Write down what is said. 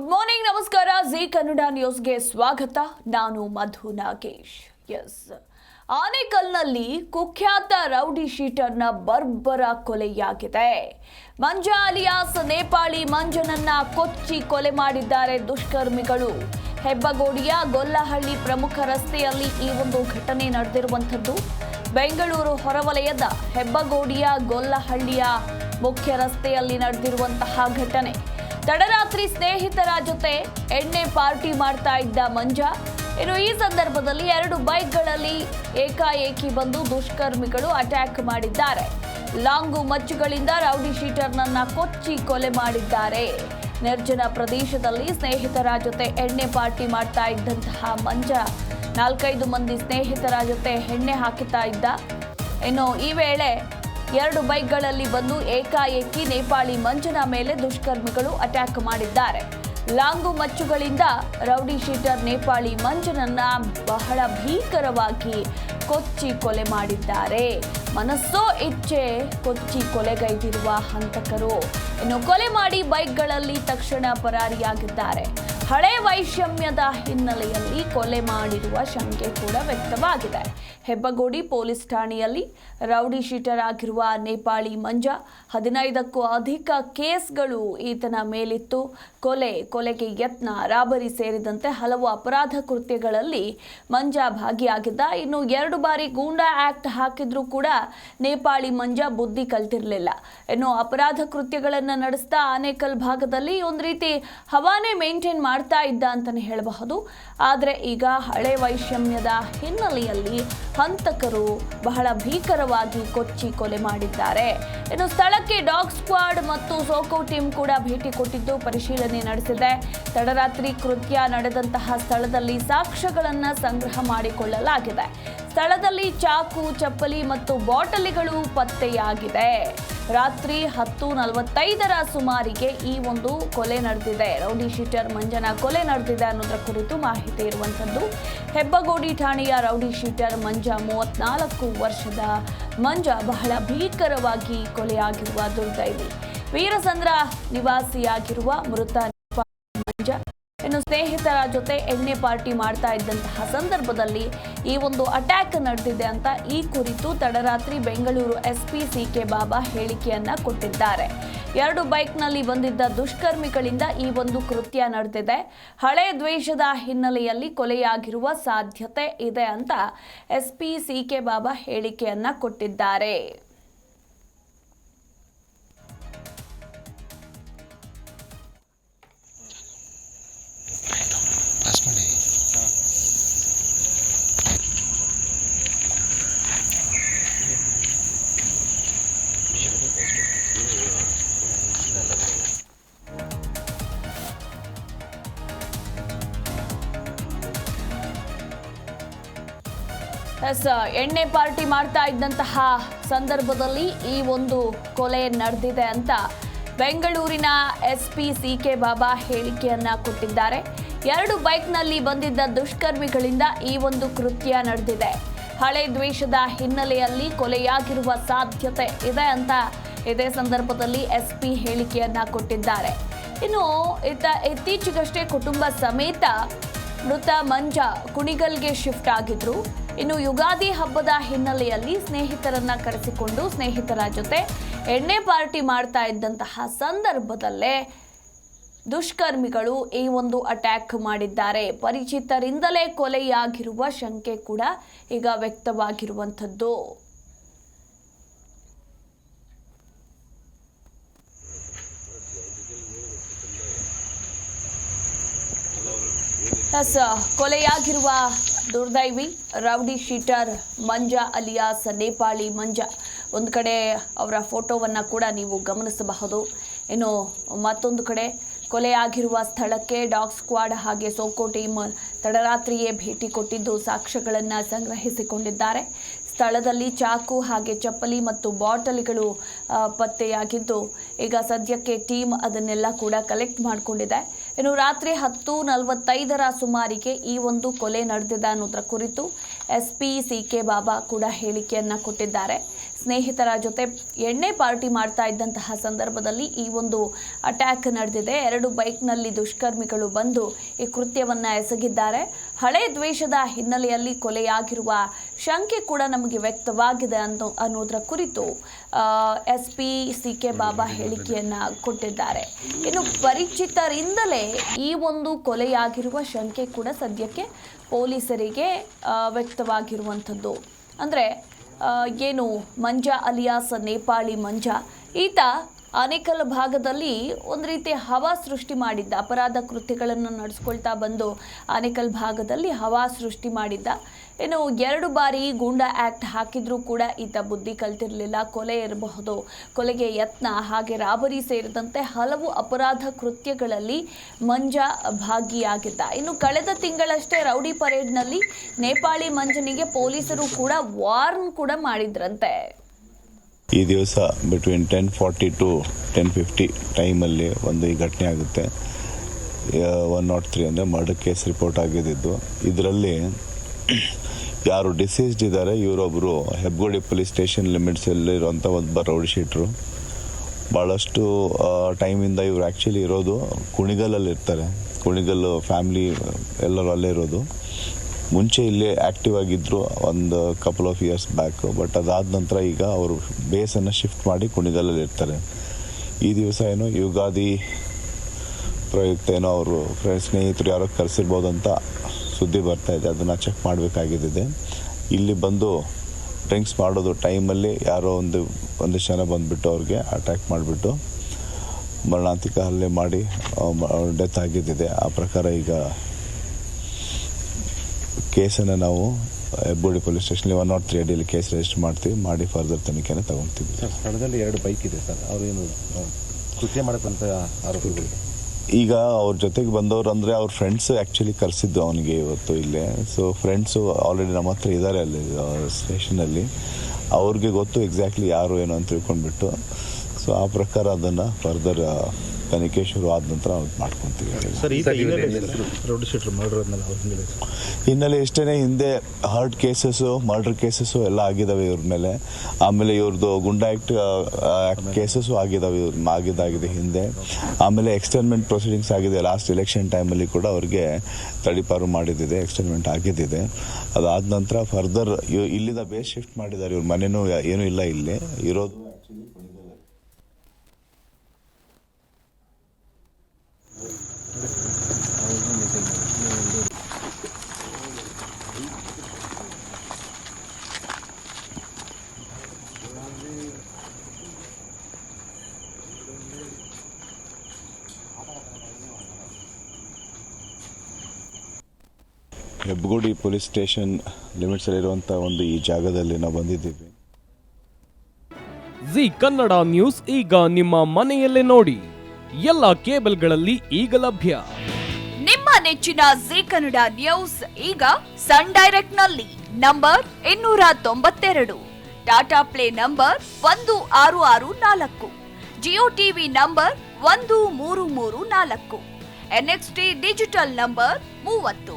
Good morning ನಮಸ್ಕಾರ. G Kannada ನ್ಯೂಸ್ಗೆ ಸ್ವಾಗತ. ನಾನು ಮಧು ನಾಗೇಶ್. ಎಸ್ ಆನೇಕಲ್ನಲ್ಲಿ ಕುಖ್ಯಾತ ರೌಡಿ ಶೀಟರ್ನ ಬರ್ಬರ ಕೊಲೆಯಾಗಿದೆ. ಮಂಜ ಅಲಿಯಾಸ್ ನೇಪಾಳಿ ಮಂಜನನ್ನ ಕೊಚ್ಚಿ ಕೊಲೆ ಮಾಡಿದ್ದಾರೆ ದುಷ್ಕರ್ಮಿಗಳು. ಹೆಬ್ಬಗೋಡಿಯ ಗೊಲ್ಲಹಳ್ಳಿ ಪ್ರಮುಖ ರಸ್ತೆಯಲ್ಲಿ ಈ ಒಂದು ಘಟನೆ ನಡೆದಿರುವಂಥದ್ದು. ಬೆಂಗಳೂರು ಹೊರವಲಯದ ಹೆಬ್ಬಗೋಡಿಯ ಗೊಲ್ಲಹಳ್ಳಿಯ ಮುಖ್ಯ ರಸ್ತೆಯಲ್ಲಿ ನಡೆದಿರುವಂತಹ ಘಟನೆ. ತಡರಾತ್ರಿ ಸ್ನೇಹಿತರ ಜೊತೆ ಎಣ್ಣೆ ಪಾರ್ಟಿ ಮಾಡ್ತಾ ಇದ್ದ ಮಂಜ. ಇನ್ನು ಈ ಸಂದರ್ಭದಲ್ಲಿ ಎರಡು ಬೈಕ್ಗಳಲ್ಲಿ ಏಕಾಏಕಿ ಬಂದು ದುಷ್ಕರ್ಮಿಗಳು ಅಟ್ಯಾಕ್ ಮಾಡಿದ್ದಾರೆ. ಲಾಂಗು ಮಚ್ಚುಗಳಿಂದ ರೌಡಿ ಶೀಟರ್ನನ್ನ ಕೊಚ್ಚಿ ಕೊಲೆ ಮಾಡಿದ್ದಾರೆ. ನಿರ್ಜನ ಪ್ರದೇಶದಲ್ಲಿ ಸ್ನೇಹಿತರ ಜೊತೆ ಎಣ್ಣೆ ಪಾರ್ಟಿ ಮಾಡ್ತಾ ಇದ್ದಂತಹ ಮಂಜ ನಾಲ್ಕೈದು ಮಂದಿ ಸ್ನೇಹಿತರ ಜೊತೆ ಎಣ್ಣೆ ಹಾಕುತ್ತಾ ಇದ್ದ. ಇನ್ನು ಈ ವೇಳೆ ಎರಡು ಬೈಕ್ಗಳಲ್ಲಿ ಬಂದು ಏಕಾಏಕಿ ನೇಪಾಳಿ ಮಂಜನ ಮೇಲೆ ದುಷ್ಕರ್ಮಿಗಳು ಅಟ್ಯಾಕ್ ಮಾಡಿದ್ದಾರೆ. ಲಾಂಗು ಮಚ್ಚುಗಳಿಂದ ರೌಡಿ ಶೀಟರ್ ನೇಪಾಳಿ ಮಂಜನನ್ನ ಬಹಳ ಭೀಕರವಾಗಿ ಕೊಚ್ಚಿ ಕೊಲೆ ಮಾಡಿದ್ದಾರೆ. ಮನಸ್ಸೋ ಇಚ್ಛೆ ಕೊಚ್ಚಿ ಕೊಲೆಗೈದಿರುವ ಹಂತಕರು. ಇನ್ನು ಕೊಲೆ ಮಾಡಿ ಬೈಕ್ಗಳಲ್ಲಿ ತಕ್ಷಣ ಪರಾರಿಯಾಗಿದ್ದಾರೆ. ಹಳೆ ವೈಷಮ್ಯದ ಹಿನ್ನೆಲೆಯಲ್ಲಿ ಕೊಲೆ ಮಾಡಿರುವ ಶಂಕೆ ಕೂಡ ವ್ಯಕ್ತವಾಗಿದೆ. ಹೆಬ್ಬಗೋಡಿ ಪೊಲೀಸ್ ಠಾಣೆಯಲ್ಲಿ ರೌಡಿ ಶೀಟರ್ ಆಗಿರುವ ನೇಪಾಳಿ ಮಂಜ ಹದಿನೈದಕ್ಕೂ ಅಧಿಕ ಕೇಸ್ಗಳು ಈತನ ಮೇಲಿತ್ತು. ಕೊಲೆ, ಕೊಲೆಗೆ ಯತ್ನ, ರಾಬರಿ ಸೇರಿದಂತೆ ಹಲವು ಅಪರಾಧ ಕೃತ್ಯಗಳಲ್ಲಿ ಮಂಜ ಭಾಗಿಯಾಗಿದ್ದ. ಇನ್ನು ಎರಡು ಬಾರಿ ಗೂಂಡಾ ಆಕ್ಟ್ ಹಾಕಿದ್ರೂ ಕೂಡ ನೇಪಾಳಿ ಮಂಜ ಬುದ್ಧಿ ಕಲ್ತಿರಲಿಲ್ಲ. ಇನ್ನು ಅಪರಾಧ ಕೃತ್ಯಗಳನ್ನು ನಡೆಸ್ತಾ ಆನೇಕಲ್ ಭಾಗದಲ್ಲಿ ಒಂದು ರೀತಿ ಹವಾನೆ ಮೇಂಟೈನ್ ಮಾಡ್ತಾ ಇದ್ದ ಅಂತಲೇ ಹೇಳಬಹುದು. ಆದರೆ ಈಗ ಹಳೆ ವೈಷಮ್ಯದ ಹಿನ್ನೆಲೆಯಲ್ಲಿ ಹಂತಕರು ಬಹಳ ಭೀಕರವಾಗಿ ಕೊಚ್ಚಿ ಕೊಲೆ ಮಾಡಿದ್ದಾರೆ. ಇನ್ನು ಸ್ಥಳಕ್ಕೆ ಡಾಗ್ ಸ್ಕ್ವಾಡ್ ಮತ್ತು ಸೋಕೋ ಟೀಮ್ ಕೂಡ ಭೇಟಿ ಕೊಟ್ಟಿದ್ದು ಪರಿಶೀಲನೆ ನಡೆಸಿದೆ. ತಡರಾತ್ರಿ ಕೃತ್ಯ ನಡೆದಂತಹ ಸ್ಥಳದಲ್ಲಿ ಸಾಕ್ಷ್ಯಗಳನ್ನು ಸಂಗ್ರಹ ಮಾಡಿಕೊಳ್ಳಲಾಗಿದೆ. ಸ್ಥಳದಲ್ಲಿ ಚಾಕು, ಚಪ್ಪಲಿ ಮತ್ತು ಬಾಟಲಿಗಳು ಪತ್ತೆಯಾಗಿದೆ. ರಾತ್ರಿ ಹತ್ತು ನಲವತ್ತೈದರ ಸುಮಾರಿಗೆ ಈ ಒಂದು ಕೊಲೆ ನಡೆದಿದೆ. ರೌಡಿ ಶೀಟರ್ ಮಂಜನ ಕೊಲೆ ನಡೆದಿದೆ ಅನ್ನೋದರ ಕುರಿತು ಮಾಹಿತಿ ಇರುವಂಥದ್ದು. ಹೆಬ್ಬಗೋಡಿ ಠಾಣೆಯ ರೌಡಿ ಶೀಟರ್ ಮಂಜ ಮೂವತ್ನಾಲ್ಕು ವರ್ಷದ ಮಂಜ ಬಹಳ ಭೀಕರವಾಗಿ ಕೊಲೆಯಾಗಿರುವ ದುರ್ದೈವಿ. ವೀರಸಂದ್ರ ನಿವಾಸಿಯಾಗಿರುವ ಮೃತ ಮಂಜ ಇನ್ನು ಸ್ನೇಹಿತರ ಜೊತೆ ಎಣ್ಣೆ ಪಾರ್ಟಿ ಮಾಡ್ತಾ ಇದ್ದಂತಹ ಸಂದರ್ಭದಲ್ಲಿ ಈ ಒಂದು ಅಟ್ಯಾಕ್ ನಡೆದಿದೆ ಅಂತ ಈ ಕುರಿತು ತಡರಾತ್ರಿ Bengaluru SP C K Baba ಹೇಳಿಕೆಯನ್ನ ಕೊಟ್ಟಿದ್ದಾರೆ. ಎರಡು ಬೈಕ್ನಲ್ಲಿ ಬಂದಿದ್ದ ದುಷ್ಕರ್ಮಿಗಳಿಂದ ಈ ಒಂದು ಕೃತ್ಯ ನಡೆದಿದೆ. ಹಳೆ ದ್ವೇಷದ ಹಿನ್ನೆಲೆಯಲ್ಲಿ ಕೊಲೆಯಾಗಿರುವ ಸಾಧ್ಯತೆ ಇದೆ ಅಂತ ಎಸ್ಪಿ ಸಿ ಕೆ ಬಾಬಾ ಹೇಳಿಕೆಯನ್ನ ಕೊಟ್ಟಿದ್ದಾರೆ. ಎಸ್, ಎಣ್ಣೆ ಪಾರ್ಟಿ ಮಾಡ್ತಾ ಇದ್ದಂತಹ ಸಂದರ್ಭದಲ್ಲಿ ಈ ಒಂದು ಕೊಲೆ ನಡೆದಿದೆ ಅಂತ ಬೆಂಗಳೂರಿನ S P C K Baba ಹೇಳಿಕೆಯನ್ನ ಕೊಟ್ಟಿದ್ದಾರೆ. ಎರಡು ಬೈಕ್ನಲ್ಲಿ ಬಂದಿದ್ದ ದುಷ್ಕರ್ಮಿಗಳಿಂದ ಈ ಒಂದು ಕೃತ್ಯ ನಡೆದಿದೆ. ಹಳೆ ದ್ವೇಷದ ಹಿನ್ನೆಲೆಯಲ್ಲಿ ಕೊಲೆಯಾಗಿರುವ ಸಾಧ್ಯತೆ ಇದೆ ಅಂತ ಇದೇ ಸಂದರ್ಭದಲ್ಲಿ ಎಸ್ ಪಿ ಹೇಳಿಕೆಯನ್ನ ಕೊಟ್ಟಿದ್ದಾರೆ. ಇನ್ನು ಇತ್ತ ಇತ್ತೀಚೆಗಷ್ಟೇ ಕುಟುಂಬ ಸಮೇತ ಮೃತ ಮಂಜ ಕುಣಿಗಲ್ಗೆ ಶಿಫ್ಟ್ ಆಗಿದ್ರು. ಇನ್ನು ಯುಗಾದಿ ಹಬ್ಬದ ಹಿನ್ನೆಲೆಯಲ್ಲಿ ಸ್ನೇಹಿತರನ್ನ ಕರೆಸಿಕೊಂಡು ಸ್ನೇಹಿತರ ಜೊತೆ ಎಣ್ಣೆ ಪಾರ್ಟಿ ಮಾಡ್ತಾ ಇದ್ದಂತಹ ಸಂದರ್ಭದಲ್ಲೇ ದುಷ್ಕರ್ಮಿಗಳು ಈ ಒಂದು ಅಟ್ಯಾಕ್ ಮಾಡಿದ್ದಾರೆ. ಪರಿಚಿತರಿಂದಲೇ ಕೊಲೆಯಾಗಿರುವ ಶಂಕೆ ಕೂಡ ಈಗ ವ್ಯಕ್ತವಾಗಿರುವಂಥದ್ದು. ಎಸ್ ಕೊಲೆಯಾಗಿರುವ ದುರ್ದೈವಿ rowdy sheeter Manja alias Nepali. Manja, ಒಂದು ಕಡೆ ಅವರ ಫೋಟೋವನ್ನು ಕೂಡ ನೀವು ಗಮನಿಸಬಹುದು. ಇನ್ನು ಮತ್ತೊಂದು ಕಡೆ, ಕೊಲೆಯಾಗಿರುವ ಸ್ಥಳಕ್ಕೆ ಡಾಗ್ ಸ್ಕ್ವಾಡ್ ಹಾಗೆ ಸೋಕೋ ಟೀಮ್ ತಡರಾತ್ರಿಯೇ ಭೇಟಿ ಕೊಟ್ಟಿದ್ದು ಸಾಕ್ಷ್ಯಗಳನ್ನು ಸಂಗ್ರಹಿಸಿಕೊಂಡಿದ್ದಾರೆ. ಸ್ಥಳದಲ್ಲಿ ಚಾಕು ಹಾಗೆ ಚಪ್ಪಲಿ ಮತ್ತು ಬಾಟಲಿಗಳು ಪತ್ತೆಯಾಗಿದ್ದು ಈಗ ಸದ್ಯಕ್ಕೆ ಟೀಮ್ ಅದನ್ನೆಲ್ಲ ಕೂಡ ಕಲೆಕ್ಟ್ ಮಾಡಿಕೊಂಡಿದೆ. ಇನ್ನು ರಾತ್ರಿ ಹತ್ತು ನಲವತ್ತೈದರ ಸುಮಾರಿಗೆ ಈ ಒಂದು ಕೊಲೆ ನಡೆದಿದೆ ಅನ್ನೋದರ ಕುರಿತು S P C K Baba ಕೂಡ ಹೇಳಿಕೆಯನ್ನ ಕೊಟ್ಟಿದ್ದಾರೆ. ಸ್ನೇಹಿತರ ಜೊತೆ ಎಣ್ಣೆ ಪಾರ್ಟಿ ಮಾಡ್ತಾ ಇದ್ದಂತಹ ಸಂದರ್ಭದಲ್ಲಿ ಈ ಒಂದು ಅಟ್ಯಾಕ್ ನಡೆದಿದೆ. ಎರಡು ಬೈಕ್ನಲ್ಲಿ ದುಷ್ಕರ್ಮಿಗಳು ಬಂದು ಈ ಕೃತ್ಯವನ್ನ ಎಸಗಿದ್ದಾರೆ. ಹಳೆ ದ್ವೇಷದ ಹಿನ್ನೆಲೆಯಲ್ಲಿ ಕೊಲೆಯಾಗಿರುವ ಶಂಕೆ ಕೂಡ ನಮಗೆ ವ್ಯಕ್ತವಾಗಿದೆ ಅನ್ನೋ, ಅನ್ನೋದರ ಕುರಿತು S P C K Baba ಹೇಳಿಕೆಯನ್ನ ಕೊಟ್ಟಿದ್ದಾರೆ. ಇನ್ನು ಪರಿಚಿತರಿಂದಲೇ ಈ ಒಂದು ಕೊಲೆಯಾಗಿರುವ ಶಂಕೆ ಕೂಡ ಸದ್ಯಕ್ಕೆ ಪೊಲೀಸರಿಗೆ ವ್ಯಕ್ತವಾಗಿರುವಂಥದ್ದು. ಅಂದರೆ ಏನು ಮಂಜ ಅಲಿಯಾಸ್, ನೇಪಾಳಿ ಮಂಜ, ಈತ ಆನೇಕಲ್ ಭಾಗದಲ್ಲಿ ಒಂದು ರೀತಿ ಹವಾ ಸೃಷ್ಟಿ ಮಾಡಿದ್ದ, ಅಪರಾಧ ಕೃತ್ಯಗಳನ್ನು ನಡೆಸ್ಕೊಳ್ತಾ ಬಂದು ಆನೇಕಲ್ ಭಾಗದಲ್ಲಿ ಹವಾ ಸೃಷ್ಟಿ ಮಾಡಿದ್ದ. ಇನ್ನು ಎರಡು ಬಾರಿ ಗೂಂಡಾ ಆ್ಯಕ್ಟ್ ಹಾಕಿದ್ರೂ ಕೂಡ ಈತ ಬುದ್ಧಿ ಕಲ್ತಿರಲಿಲ್ಲ, ಕೊಲೆ ಇರಬಹುದು. ಕೊಲೆಗೆ ಯತ್ನ, ಹಾಗೆ ರಾಬರಿ ಸೇರಿದಂತೆ ಹಲವು ಅಪರಾಧ ಕೃತ್ಯಗಳಲ್ಲಿ ಮಂಜ ಭಾಗಿಯಾಗಿದ್ದ. ಇನ್ನು ಕಳೆದ ತಿಂಗಳಷ್ಟೇ ರೌಡಿ ಪರೇಡ್ನಲ್ಲಿ ನೇಪಾಳಿ ಮಂಜನಿಗೆ ಪೊಲೀಸರು ಕೂಡ ವಾರ್ನ್ ಕೂಡ ಮಾಡಿದ್ರಂತೆ. ಈ ದಿವಸ between ten forty to ten fifty ಟೈಮಲ್ಲಿ ಒಂದು ಈ ಘಟನೆ ಆಗುತ್ತೆ. ಒನ್ ನಾಟ್ ತ್ರೀ ಅಂದರೆ ಮರ್ಡರ್ ಕೇಸ್ ರಿಪೋರ್ಟ್ ಆಗಿದ್ದು, ಇದರಲ್ಲಿ ಯಾರು ಡಿಸೀಸ್ಡ್ ಇದ್ದಾರೆ ಇವರೊಬ್ಬರು ಹೆಬ್ಗೋಡಿ ಪೊಲೀಸ್ ಸ್ಟೇಷನ್ ಲಿಮಿಟ್ಸಲ್ಲಿರುವಂಥ ಒಂದು ರೌಡಿ ಶೀಟ್ರು. ಭಾಳಷ್ಟು ಟೈಮಿಂದ ಇವರು ಆ್ಯಕ್ಚುಲಿ ಇರೋದು ಕುಣಿಗಲಲ್ಲಿ ಇರ್ತಾರೆ. ಕುಣಿಗಲ್ ಫ್ಯಾಮಿಲಿ ಎಲ್ಲರೂ ಅಲ್ಲೇ ಇರೋದು. ಮುಂಚೆ ಇಲ್ಲೇ ಆ್ಯಕ್ಟಿವ್ ಆಗಿದ್ದರು ಒಂದು couple of years back but ಅದಾದ ನಂತರ ಈಗ ಅವರು ಬೇಸನ್ನು ಶಿಫ್ಟ್ ಮಾಡಿ ಕುಣಿಗಲಲ್ಲಿ ಇರ್ತಾರೆ. ಈ ದಿವಸ ಏನೋ, ಯುಗಾದಿ ಪ್ರಯುಕ್ತ ಏನೋ ಅವರು ಫ್ರೆಂಡ್ ಸ್ನೇಹಿತರು ಯಾರೋ ಕರೆಸಿರ್ಬೋದು ಅಂತ ಸುದ್ದಿ ಬರ್ತಾ ಇದೆ, ಅದನ್ನು ಚೆಕ್ ಮಾಡಬೇಕಾಗಿದೆ ಇಲ್ಲಿ ಬಂದು ಡ್ರಿಂಕ್ಸ್ ಮಾಡೋದು ಟೈಮಲ್ಲಿ ಯಾರೋ ಒಂದು ಒಂದು ಜನ ಬಂದುಬಿಟ್ಟು ಅವ್ರಿಗೆ ಅಟ್ಯಾಕ್ ಮಾಡಿಬಿಟ್ಟು ಮರಣಾಂತಿಕ ಹಲ್ಲೆ ಮಾಡಿ ಡೆತ್ ಆಗಿದ್ದಿದೆ. ಆ ಪ್ರಕಾರ ಈಗ ಕೇಸನ್ನು ನಾವು ಹೆಬ್ಬೋಡಿ ಪೊಲೀಸ್ ಸ್ಟೇಷನ್ಲಿ ಒನ್ ನಾಟ್ ತ್ರೀ ಅಡಿಯಲ್ಲಿ ಕೇಸ್ ರಿಜಿಸ್ಟರ್ ಮಾಡ್ತೀವಿ. ಮಾಡಿ ಫರ್ದರ್ ತನಿಖೆನ ತಗೊತೀವಿ. ಸರ್ ಸ್ಥಳದಲ್ಲಿ ಎರಡು ಬೈಕ್ ಇದೆ ಸರ್. ಅವರೇನು ಕೃತ್ಯ ಮಾಡಕ್ಕಂತ ಆರೋಪಿಗಳು? ಈಗ ಅವ್ರ ಜೊತೆಗೆ ಬಂದವರು ಅಂದರೆ ಅವ್ರ ಫ್ರೆಂಡ್ಸ್ ಆ್ಯಕ್ಚುಲಿ ಕರೆಸಿದ್ದು ಅವನಿಗೆ ಇವತ್ತು ಇಲ್ಲೇ. ಸೊ ಫ್ರೆಂಡ್ಸು ಆಲ್ರೆಡಿ ನಮ್ಮ ಹತ್ರ ಇದ್ದಾರೆ ಅಲ್ಲಿ ಸ್ಟೇಷನಲ್ಲಿ ಅವ್ರಿಗೆ ಗೊತ್ತು ಎಕ್ಸಾಕ್ಟ್ಲಿ ಯಾರು ಏನು ಅಂತ ತಿಳ್ಕೊಂಡ್ಬಿಟ್ಟು. ಸೊ ಆ ಪ್ರಕಾರ ಅದನ್ನು ಫರ್ದರ್ ತನಿಖೆ ಶುರು ಆದ ನಂತರ ನಾವು ಮಾಡ್ಕೊತೀವಿ ಸರ್ ಈಗ ರೌಡಿ ಶೀಟರ್ ಮರ್ಡರ್ ಆದ್ಮೇಲೆ ಅವ್ರ ಹಿನ್ನೆಲೆ ಇಷ್ಟೇ ಎಷ್ಟೇ ಹಿಂದೆ ಹರ್ಟ್ ಕೇಸಸ್ಸು ಮರ್ಡರ್ ಕೇಸಸ್ಸು ಎಲ್ಲ ಆಗಿದ್ದಾವೆ ಇವ್ರ ಮೇಲೆ. ಆಮೇಲೆ ಇವ್ರದ್ದು ಗುಂಡಾ ಆ್ಯಕ್ಟ್ ಕೇಸಸ್ಸು ಆಗಿದ್ದಾವೆ ಇವ್ರ ಆಗಿದ್ದಾಗಿದೆ ಹಿಂದೆ. ಆಮೇಲೆ ಎಕ್ಸ್ಟರ್ಮೆಂಟ್ ಪ್ರೊಸೀಡಿಂಗ್ಸ್ ಆಗಿದೆ ಲಾಸ್ಟ್ ಎಲೆಕ್ಷನ್ ಟೈಮಲ್ಲಿ ಕೂಡ ಅವ್ರಿಗೆ ತಡಿಪಾರು ಮಾಡಿದ್ದಿದೆ ಎಕ್ಸ್ಟರ್ಮೆಂಟ್ ಆಗಿದ್ದಿದೆ ಅದಾದ ನಂತರ ಫರ್ದರ್ ಇಲ್ಲಿಂದ ಬೇಸ್ ಶಿಫ್ಟ್ ಮಾಡಿದ್ದಾರೆ ಇವ್ರ ಮನೆಯೂ ಏನೂ ಇಲ್ಲ ಇಲ್ಲಿ. ಇರೋದು ಹೆಬ್ಬಗೋಡಿ ಪೊಲೀಸ್ ಸ್ಟೇಷನ್ ಲಿಮಿಟ್ಸಲ್ಲಿರುವಂಥ ಒಂದು ಈ ಜಾಗದಲ್ಲಿ ನಾವು ಬಂದಿದ್ದೀವಿ. ಜಿ ಕನ್ನಡ ನ್ಯೂಸ್ ಈಗ ನಿಮ್ಮ ಮನೆಯಲ್ಲೇ ನೋಡಿ. ಎಲ್ಲ ಕೇಬಲ್ಗಳಲ್ಲಿ ಈಗ ಲಭ್ಯ. ನಿಮ್ಮ ನೆಚ್ಚಿನ ಜಿ ಕನ್ನಡ ನ್ಯೂಸ್ ಈಗ ಸನ್ ಡೈರೆಕ್ಟ್ನಲ್ಲಿ ನಂಬರ್ ಇನ್ನೂರ ತೊಂಬತ್ತೆರಡು. ಟಾಟಾ ಪ್ಲೇ ನಂಬರ್ ಒಂದು ಆರು ಆರು ನಾಲ್ಕು. ಜಿಯೋ ಟಿವಿ ನಂಬರ್ ಒಂದು ಮೂರು ಮೂರು ನಾಲ್ಕು. ಎನ್ಎಕ್ಸ್ಟಿ ಡಿಜಿಟಲ್ ನಂಬರ್ ಮೂವತ್ತು.